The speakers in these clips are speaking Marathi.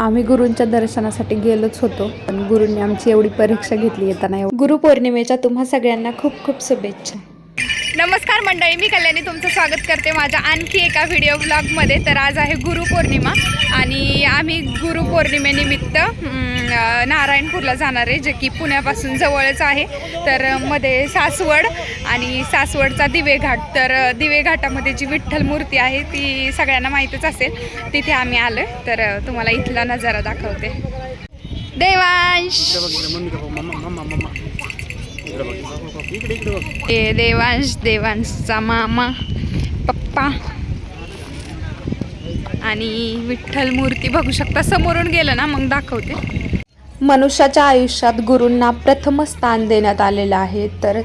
आम्ही गुरूंच्या दर्शनासाठी गेलोच होतो पण गुरूंनी आमची एवढी परीक्षा घेतली येताना गुरुपौर्णिमेच्या तुम्हा सगळ्यांना खूप खूप शुभेच्छा. नमस्कार मंडळी मी कल्याणी तुमचं स्वागत करते माझ्या आणखी एका व्हिडिओ ब्लॉगमध्ये तर आज आहे गुरुपौर्णिमा आणि आम्ही गुरुपौर्णिमेनिमित्त नारायणपूरला जाणार आहे जे की पुण्यापासून जवळच आहे. तर मध्ये सासवड आणि सासवडचा दिवे घाट तर दिवेघाटामध्ये दिवे घाटामध्ये जी विठ्ठल मूर्ती आहे ती सगळ्यांना माहीतच असेल. तिथे आम्ही आलो तर तुम्हाला इथला नजारा दाखवते. देवांश! ए देवांश देवांशचा मामा पप्पा. आणि विठ्ठल मूर्ती बघू शकता. समोरून गेलं ना मग दाखवते. मनुष्याच्या आयुष्यात गुरूंना प्रथम स्थान देण्यात आलेलं आहे. तर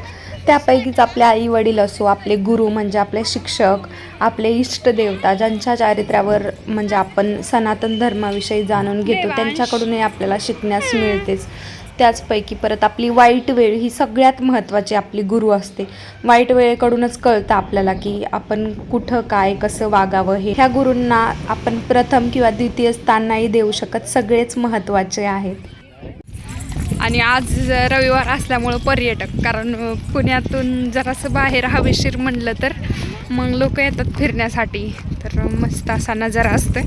त्यापैकीच आपले आई वडील असो आपले गुरु म्हणजे आपले शिक्षक आपले इष्टदेवता ज्यांच्या चारित्र्यावर म्हणजे आपण सनातन धर्माविषयी जाणून घेतो. त्यांच्याकडूनही आपल्याला शिकण्यास मिळतेच. त्याचपैकी परत आपली वाईट वेळ ही सगळ्यात महत्त्वाची आपली गुरु असते. वाईट वेळेकडूनच कळतं आपल्याला की आपण कुठं काय कसं वागावं हे. ह्या गुरूंना आपण प्रथम किंवा द्वितीय स्थान नाही देऊ शकत सगळेच महत्त्वाचे आहेत. आणि आज रविवार असल्यामुळं पर्यटक कारण पुण्यातून जरासं बाहेर हवेशीर म्हणलं तर मग लोक येतात फिरण्यासाठी. तर मस्त असा नजारा असतो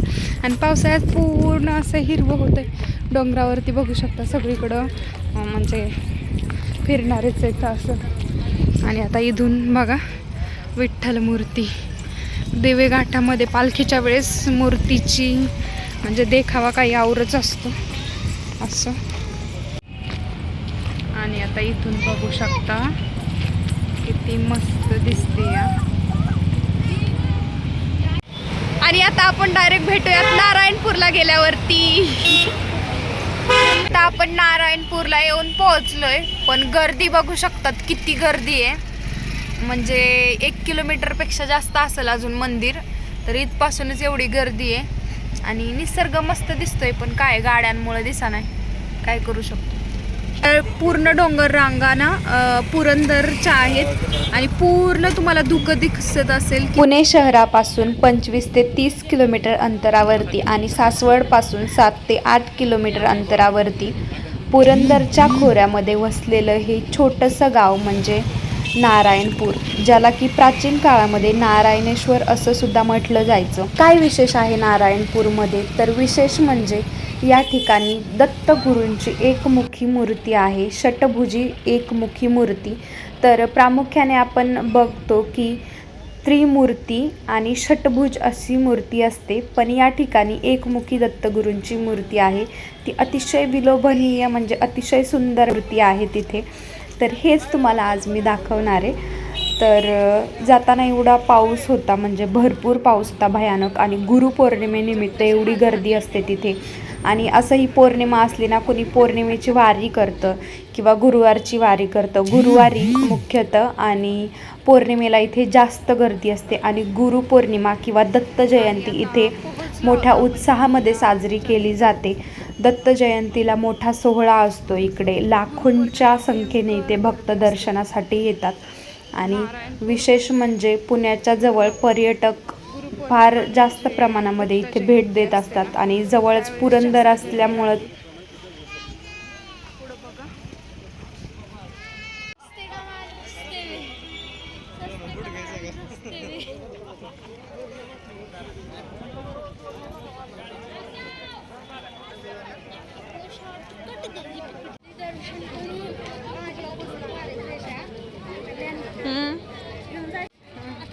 आणि पावसाळ्यात पूर्ण असं हिरवं होतं डोंगरावरती बघू शकता सगळीकडं म्हणजे फिरणारेच आहेत असं. आणि आता इथून बघा विठ्ठल मूर्ती. देवेघाटामध्ये पालखीच्या वेळेस मूर्तीची म्हणजे देखावा काही आवरच असतो. असं. आणि आता इथून बघू शकता किती मस्त दिसते या. आणि आता आपण डायरेक्ट भेटूयात नारायणपूरला गेल्यावरती. आपण नारायणपूरला येऊन पोहोचलोय पण गर्दी बघू शकतात किती गर्दी आहे. म्हणजे एक किलोमीटरपेक्षा जास्त असेल अजून मंदिर तर इथपासूनच एवढी गर्दी आहे. आणि निसर्ग मस्त दिसतोय पण काय गाड्यांमुळे दिसा नाही काय करू शकतो? तर पूर्ण डोंगर रांगा ना पुरंदरच्या आहेत. आणि पूर्ण तुम्हाला धुकं दिसत असेल पुणे शहरापासून पंचवीस ते तीस किलोमीटर अंतरावरती आणि सासवडपासून सात ते आठ किलोमीटर अंतरावरती पुरंदरच्या खोऱ्यामध्ये वसलेलं हे छोटंसं गाव म्हणजे नारायणपूर ज्याला की प्राचीन काळामध्ये नारायणेश्वर असं सुद्धा म्हटलं जायचं. काय विशेष आहे नारायणपूरमध्ये? तर विशेष म्हणजे या ठिकाणी दत्तगुरूंची एकमुखी मूर्ती आहे षटभुजी एकमुखी मूर्ती. तर प्रामुख्याने आपण बघतो की त्रिमूर्ती आणि षटभुज अशी मूर्ती असते पण या ठिकाणी एकमुखी दत्तगुरूंची मूर्ती आहे. ती अतिशय विलोभनीय म्हणजे अतिशय सुंदर मूर्ती आहे तिथे. तर हेच तुम्हाला आज मी दाखवणार आहे. तर जाताना एवढा पाऊस होता म्हणजे भरपूर पाऊस होता भयानक. आणि गुरुपौर्णिमेनिमित्त एवढी गर्दी असते तिथे. आणि असंही पौर्णिमा असली ना कोणी पौर्णिमेची वारी करतं किंवा गुरुवारची वारी करतं. गुरुवारी मुख्यतः आणि पौर्णिमेला इथे जास्त गर्दी असते आणि गुरुपौर्णिमा किंवा दत्त जयंती इथे मोठ्या उत्साहामध्ये साजरी केली जाते. दत्त जयंतीला मोठा सोहळा असतो इकडे. लाखोंच्या संख्येने इथे भक्त दर्शनासाठी येतात. आणि विशेष म्हणजे पुण्याच्या जवळ पर्यटक फार जास्त प्रमाणामध्ये इथे भेट देत असतात आणि जवळच पुरंदर असल्यामुळं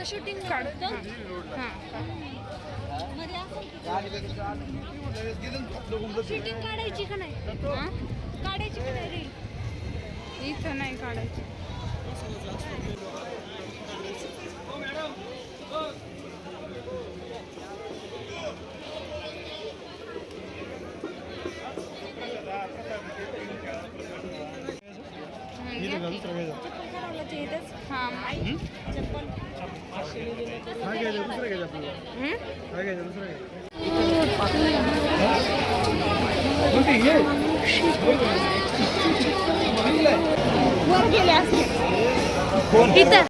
शूटिंग काढतो. शूटिंग काढायची का नाही? काढायची का नाही रील इथं नाही काढायचं. हा चप्पल काय घ्यायचं? दुसरं घ्यायचं आपल्याला. हम्म? काय घ्यायचं? दुसरं घ्यायचं. वर गेले असते इथं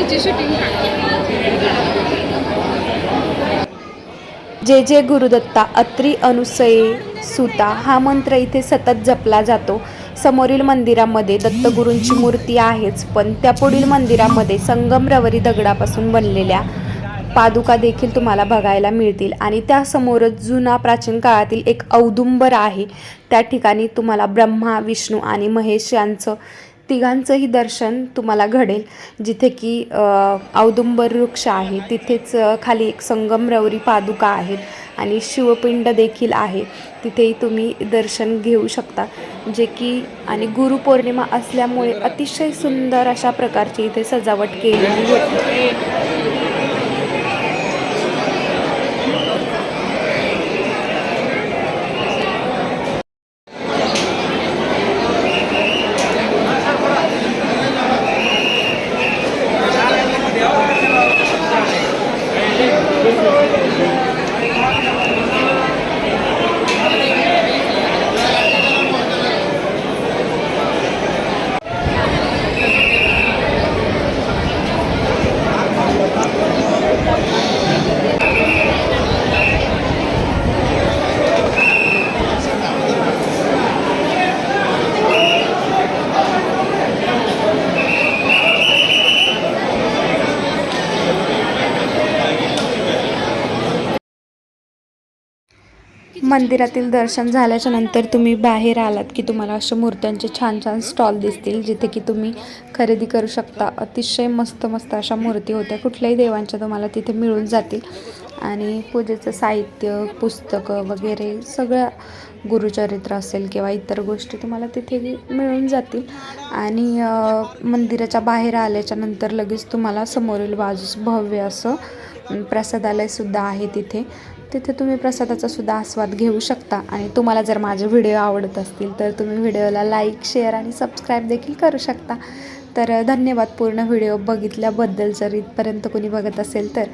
तिची शूटिंग जे जे गुरुदत्ता अत्री अनुसये सुता हा मंत्र इथे सतत जपला जातो. समोरील मंदिरामध्ये दत्तगुरूंची मूर्ती आहेच पण त्या पुढील मंदिरामध्ये संगमरवरी दगडापासून बनलेल्या पादुका देखील तुम्हाला बघायला मिळतील. आणि त्यासमोरच जुना प्राचीन काळातील एक औदुंबर आहे. त्या ठिकाणी तुम्हाला ब्रह्मा विष्णू आणि महेश यांचं तिघांचंही दर्शन तुम्हाला घडेल. जिथे की औदुंबर वृक्ष आहे तिथेच खाली एक संगमरवरी पादुका आहेत आणि शिवपिंड देखील आहे. तिथेही तुम्ही दर्शन घेऊ शकता. जे की आणि गुरुपौर्णिमा असल्यामुळे अतिशय सुंदर अशा प्रकारची इथे सजावट केलेली होती. मंदिरातील दर्शन झाल्याच्यानंतर तुम्ही बाहेर आलात की तुम्हाला अशा मूर्त्यांचे छान छान स्टॉल दिसतील जिथे की तुम्ही खरेदी करू शकता. अतिशय मस्त मस्त अशा मूर्ती होत्या. कुठल्याही देवांच्या तुम्हाला तिथे मिळून जातील. आणि पूजेचं साहित्य पुस्तकं वगैरे सगळ्या गुरुचरित्र असेल किंवा इतर गोष्टी तुम्हाला तिथे मिळून जातील. आणि मंदिराच्या बाहेर आल्याच्यानंतर लगेच तुम्हाला समोरील बाजूस भव्य असं प्रसादालयसुद्धा आहे तिथे. तिथे तुम्ही प्रसादाचा सुद्धा आस्वाद घेऊ शकता. आणि तुम्हाला जर माझे व्हिडिओ आवडत असतील तर तुम्ही व्हिडिओला लाईक शेअर आणि सबस्क्राईब देखील करू शकता. तर धन्यवाद पूर्ण व्हिडिओ बघितल्याबद्दल जर इथपर्यंत कोणी बघत असेल तर.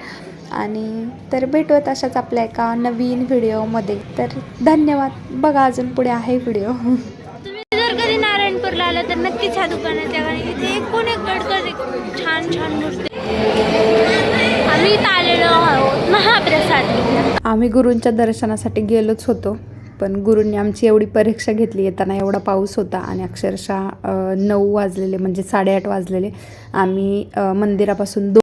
आणि तर भेटूयात अशाच आपल्या एका नवीन व्हिडिओमध्ये. तर धन्यवाद. बघा अजून पुढे आहे व्हिडिओ. तुम्ही जर कधी नारायणपूरला आला तर नक्कीच ह्या दुकानात या इथे एकूण एक गडकरी छान छान मूर्ती आम्ही इथं आलेलो आहोत. महाप्रसाद आम्ही गुरूंच्या दर्शनासाठी गेलोच होतो पण गुरूंनी आमची एवढी परीक्षा घेतली येताना एवढा पाऊस होता आणि अक्षरशः नऊ वाजलेले म्हणजे साडेआठ वाजलेले. आम्ही मंदिरापासून दोन